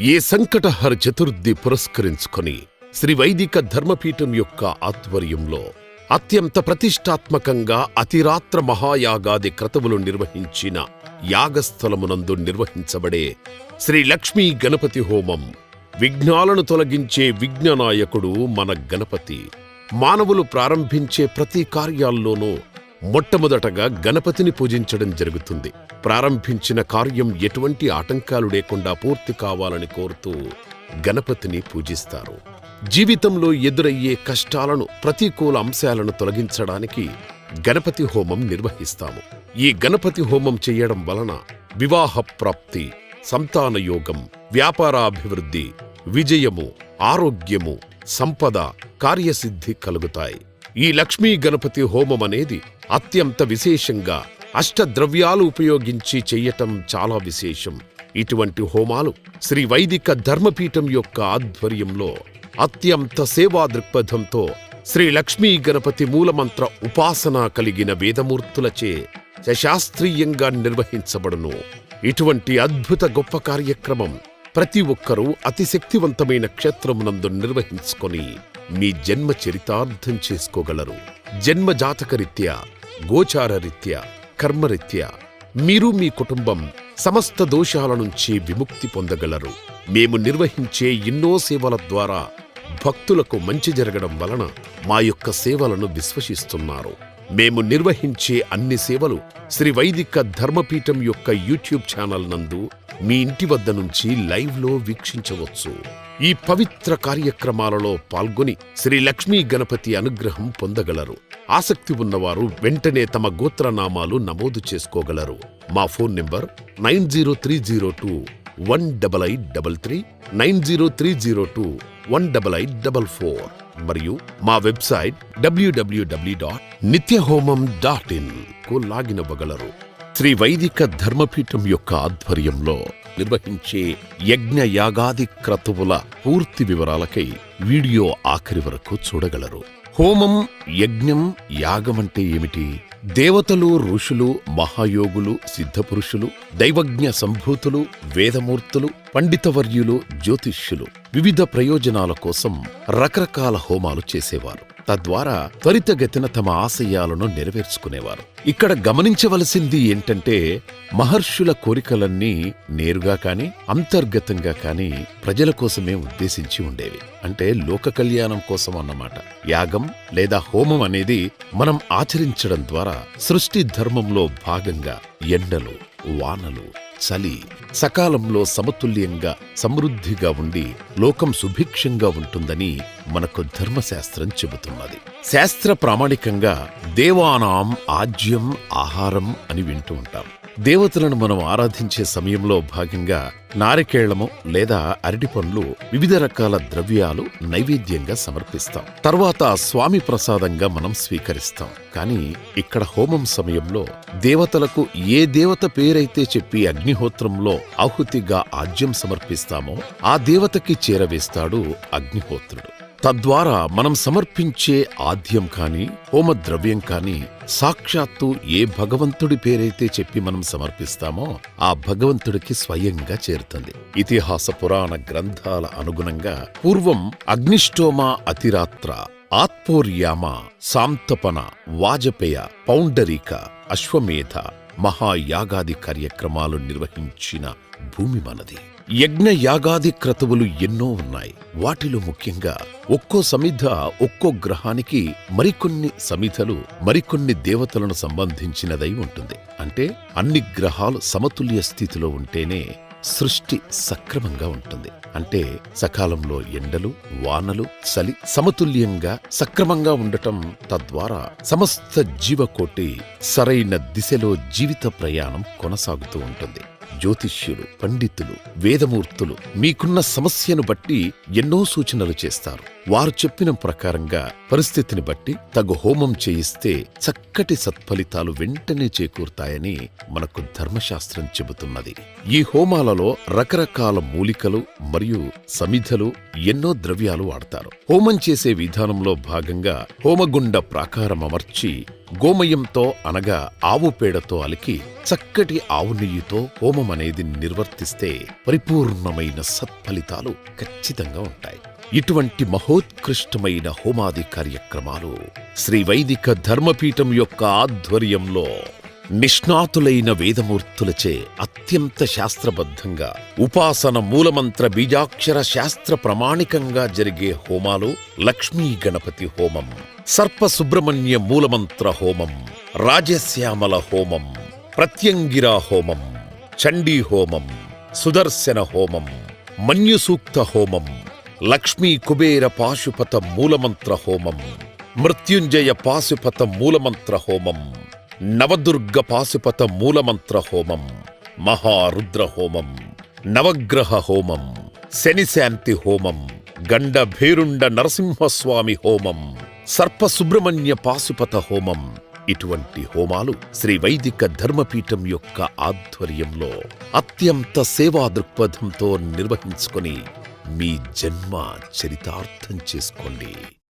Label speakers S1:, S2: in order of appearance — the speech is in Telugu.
S1: ఈ సంకటహర చతుర్థి పురస్కరించుకొని శ్రీ వైదిక ధర్మపీఠం యొక్క ఆధ్వర్యంలో అత్యంత ప్రతిష్టాత్మకంగా అతిరాత్ర మహాయాగాది క్రతువులు నిర్వహించిన యాగస్థలమునందు నిర్వహించబడే శ్రీ లక్ష్మీ గణపతి హోమం విఘ్నాలను తొలగించే విఘ్ననాయకుడు మన గణపతి. మానవులు ప్రారంభించే ప్రతి కార్యాల్లోనూ మొట్టమొదటగా గణపతిని పూజించడం జరుగుతుంది. ప్రారంభించిన కార్యం ఎటువంటి ఆటంకాలు లేకుండా పూర్తి కావాలని కోరుతూ గణపతిని పూజిస్తారు. జీవితంలో ఎదురయ్యే కష్టాలను ప్రతికూల అంశాలను తొలగించడానికి గణపతి హోమం నిర్వహిస్తాము. ఈ గణపతి హోమం చేయడం వలన వివాహ ప్రాప్తి సంతాన యోగం వ్యాపారాభివృద్ధి విజయము ఆరోగ్యము సంపద కార్యసిద్ధి కలుగుతాయి. ఈ లక్ష్మీ గణపతి హోమం అనేది అత్యంత విశేషంగా అష్టద్రవ్యాలు ఉపయోగించి చెయ్యటం చాలా విశేషం. ఇటువంటి హోమాలు శ్రీ వైదిక ధర్మపీఠం యొక్క ఆధ్వర్యంలో అత్యంత సేవా దృక్పథంతో శ్రీ లక్ష్మీ గణపతి మూలమంత్ర ఉపాసన కలిగిన వేదమూర్తులచే శాస్త్రీయంగా నిర్వహించబడును. ఇటువంటి అద్భుత గొప్ప కార్యక్రమం ప్రతి ఒక్కరూ అతి శక్తివంతమైన క్షేత్రమునందు నిర్వహించుకొని మీ జన్మ చరితార్థం చేసుకోగలరు. జన్మ జాతకరీత్యా గోచారరీత్యా కర్మరీత్యా మీరు మీ కుటుంబం సమస్త దోషాల నుంచి విముక్తి పొందగలరు. మేము నిర్వహించే ఎన్నో సేవల ద్వారా భక్తులకు మంచి జరగడం వలన మా యొక్క సేవలను విశ్వసిస్తున్నారు. మేము నిర్వహించే అన్ని సేవలు శ్రీ వైదిక ధర్మపీఠం యొక్క యూట్యూబ్ ఛానల్ నందు మీ ఇంటి వద్ద నుంచి లైవ్లో వీక్షించవచ్చు. ఈ పవిత్ర కార్యక్రమాలలో పాల్గొని శ్రీ లక్ష్మీ గణపతి అనుగ్రహం పొందగలరు. ఆసక్తి ఉన్నవారు వెంటనే తమ గోత్రనామాలు నమోదు చేసుకోగలరు. మా phone number nine zero three zero two one double eight double three nine zero three zero two one double eight double four మరియు మా website W W W dot Nityahomam dot ఇన్కు login అవ్వగలరు. శ్రీ వైదిక ధర్మపీఠం యొక్క ఆధ్వర్యంలో నిర్వహించే యజ్ఞ యాగాది క్రతువుల పూర్తి వివరాలకై వీడియో ఆఖరి వరకు చూడగలరు. హోమం యజ్ఞం యాగం అంటే ఏమిటి? దేవతలు ఋషులు మహాయోగులు సిద్ధపురుషులు దైవజ్ఞ సంభూతులు వేదమూర్తులు పండితవర్యులు జ్యోతిష్యులు వివిధ ప్రయోజనాల కోసం రకరకాల హోమాలు చేసేవారు. తద్వారా త్వరితగతిన తమ ఆశయాలను నెరవేర్చుకునేవారు. ఇక్కడ గమనించవలసింది ఏంటంటే మహర్షుల కోరికలన్నీ నేరుగా కాని అంతర్గతంగా కాని ప్రజల కోసమే ఉద్దేశించి ఉండేవి. అంటే లోక కళ్యాణం కోసం అన్నమాట. యాగం లేదా హోమం అనేది మనం ఆచరించడం ద్వారా సృష్టి ధర్మంలో భాగంగా ఎండలు వానలు చలి సకాలంలో సమతుల్యంగా సమృద్ధిగా ఉండి లోకం సుభిక్షంగా ఉంటుందని మనకు ధర్మశాస్త్రం చెబుతున్నది. శాస్త్ర ప్రామాణికంగా దేవానాం ఆజ్యం ఆహారం అని వింటూ ఉంటాం. దేవతలను మనం ఆరాధించే సమయంలో భాగంగా నారికేళము లేదా అరటి పండ్లు వివిధ రకాల ద్రవ్యాలు నైవేద్యంగా సమర్పిస్తాం. తర్వాత స్వామి ప్రసాదంగా మనం స్వీకరిస్తాం. కానీ ఇక్కడ హోమం సమయంలో దేవతలకు ఏ దేవత పేరైతే చెప్పి అగ్నిహోత్రంలో ఆహుతిగా ఆజ్యం సమర్పిస్తామో ఆ దేవతకి చేరవేస్తాడు అగ్నిహోత్రుడు. తద్వారా మనం సమర్పించే ఆద్యం కాని హోమద్రవ్యం కాని సాక్షాత్తు ఏ భగవంతుడి పేరైతే చెప్పి మనం సమర్పిస్తామో ఆ భగవంతుడికి స్వయంగా చేరుతుంది. ఇతిహాస పురాణ గ్రంథాల అనుగుణంగా పూర్వం అగ్నిష్టోమ అతిరాత్ర ఆత్పోర్యామ సాంతపన వాజపేయ పౌండరీక అశ్వమేధ మహాయాగాది కార్యక్రమాలు నిర్వహించిన భూమి మనది. యజ్ఞయాగాది క్రతువులు ఎన్నో ఉన్నాయి. వాటిలో ముఖ్యంగా ఒక్కో సమిధ ఒక్కో గ్రహానికి మరికొన్ని సమిధలు మరికొన్ని దేవతలను సంబంధించినదై ఉంటుంది. అంటే అన్ని గ్రహాలు సమతుల్య స్థితిలో ఉంటేనే సృష్టి సక్రమంగా ఉంటుంది. అంటే సకాలంలో ఎండలు వానలు చలి సమతుల్యంగా సక్రమంగా ఉండటం తద్వారా సమస్త జీవకోటి సరైన దిశలో జీవిత ప్రయాణం కొనసాగుతూ ఉంటుంది. జ్యోతిష్యులు పండితులు వేదమూర్తులు మీకున్న సమస్యను బట్టి ఎన్నో సూచనలు చేస్తారు. వారు చెప్పిన ప్రకారంగా పరిస్థితిని బట్టి తగు హోమం చేయిస్తే చక్కటి సత్ఫలితాలు వెంటనే చేకూరుతాయని మనకు ధర్మశాస్త్రం చెబుతున్నది. ఈ హోమాలలో రకరకాల మూలికలు మరియు సమిధలు ఎన్నో ద్రవ్యాలు వాడతారు. హోమం చేసే విధానంలో భాగంగా హోమగుండ ప్రాకారం అమర్చి గోమయంతో అనగా ఆవు పేడతో అలికి చక్కటి ఆవు నెయ్యితో హోమం అనేది నిర్వర్తిస్తే పరిపూర్ణమైన సత్ఫలితాలు ఖచ్చితంగా ఉంటాయి. ఇటువంటి మహోత్కృష్టమైన హోమాది కార్యక్రమాలు శ్రీ వైదిక ధర్మపీఠం యొక్క ఆధ్వర్యంలో నిష్ణాతులైన వేదమూర్తులచే అత్యంత శాస్త్రబద్ధంగా ఉపాసన మూలమంత్ర బీజాక్షర శాస్త్ర ప్రమాణికంగా జరిగే హోమాలు లక్ష్మీ గణపతి హోమం సర్ప సుబ్రహ్మణ్య మూలమంత్ర హోమం రాజశ్యామల హోమం ప్రత్యంగిరా హోమం చండీ హోమం సుదర్శన హోమం మన్యుసూక్త హోమం లక్ష్మీ కుబేర పాశుపత మూలమంత్ర హోమం మృత్యుంజయ పాశుపత మూలమంత్ర హోమం నవదుర్గ పాశుపత మూలమంత్ర హోమం మహారుద్ర హోమం నవగ్రహ హోమం శనిశాంతి హోమం గండ భీరుండ నరసింహస్వామి హోమం సర్ప సుబ్రహ్మణ్య పాశుపత హోమం. ఇటువంటి హోమాలు శ్రీ వైదిక ధర్మపీఠం యొక్క ఆధ్వర్యంలో అత్యంత సేవా దృక్పథంతో నిర్వహించుకొని మీ జన్మ చరితార్థం చేసుకోండి.